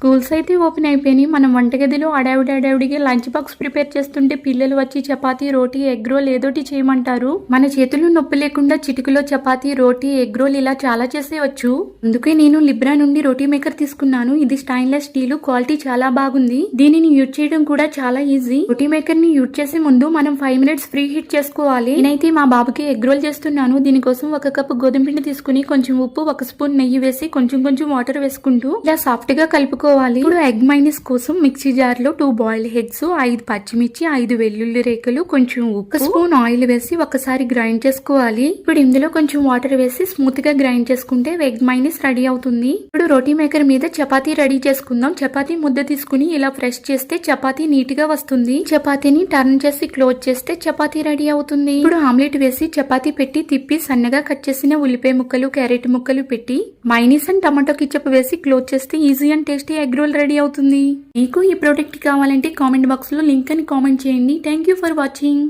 Schools అయితే open అయిపోయినాయి. మనం వంటగదిలో అడావిడి అడావిడిగా లంచ్ బాక్స్ ప్రిపేర్ చేస్తుంటే పిల్లలు వచ్చి చపాతీ రోటీ ఎగ్ రోల్ ఏదోటి చేయమంటారు. మన చేతులు నొప్పి లేకుండా చిటికలో చపాతీ రోటీ ఎగ్ రోల్ ఇలా చాలా చేసేయచ్చు. అందుకే నేను లిబ్రా నుండి రోటీ మేకర్ తీసుకున్నాను. ఇది స్టైన్లెస్ స్టీల్ క్వాలిటీ చాలా బాగుంది. దీనిని యూజ్ చేయడం కూడా చాలా ఈజీ. రోటీ మేకర్ని యూజ్ చేసే ముందు మనం ఫైవ్ మినిట్స్ ఫ్రీ హీట్ చేసుకోవాలి. నేనైతే మా బాబుకి ఎగ్ రోల్ చేస్తున్నాను. దీనికోసం ఒక కప్పు గోధుమ పిండి తీసుకుని కొంచెం ఉప్పు ఒక స్పూన్ నెయ్యి వేసి కొంచెం కొంచెం వాటర్ వేసుకుంటూ ఇలా సాఫ్ట్గా కలుపుకో కలుపుకోవాలి ఇప్పుడు ఎగ్ మైనస్ కోసం మిక్సీ జార్లో టూ బాయిల్డ్ హెడ్స్ ఐదు పచ్చిమిర్చి ఐదు వెల్లుల్లి రేఖలు కొంచెం ఉప్పు స్పూన్ ఆయిల్ వేసి ఒకసారి గ్రైండ్ చేసుకోవాలి. ఇప్పుడు ఇందులో కొంచెం వాటర్ వేసి స్మూత్గా గ్రైండ్ చేసుకుంటే ఎగ్ మైనస్ రెడీ అవుతుంది. ఇప్పుడు రోటీ మేకర్ మీద చపాతీ రెడీ చేసుకుందాం. చపాతీ ముద్ద తీసుకుని ఇలా ఫ్రెష్ చేస్తే చపాతీ నీట్గా వస్తుంది. చపాతీని టర్న్ చేసి క్లోజ్ చేస్తే చపాతీ రెడీ అవుతుంది. ఇప్పుడు ఆమ్లెట్ వేసి చపాతీ పెట్టి తిప్పి సన్నగా కట్ చేసిన ఉల్లిపాయ ముక్కలు క్యారెట్ ముక్కలు పెట్టి మైనీస్ అండ్ టమాటో కిచప్ వేసి క్లోజ్ చేస్తే easy and tasty egg roll ready అవుతుంది. మీకు ఈ ప్రోడక్ట్ కావాలంటే కామెంట్ బాక్స్లో లింక్ అని కామెంట్ చేయండి. Thank you for watching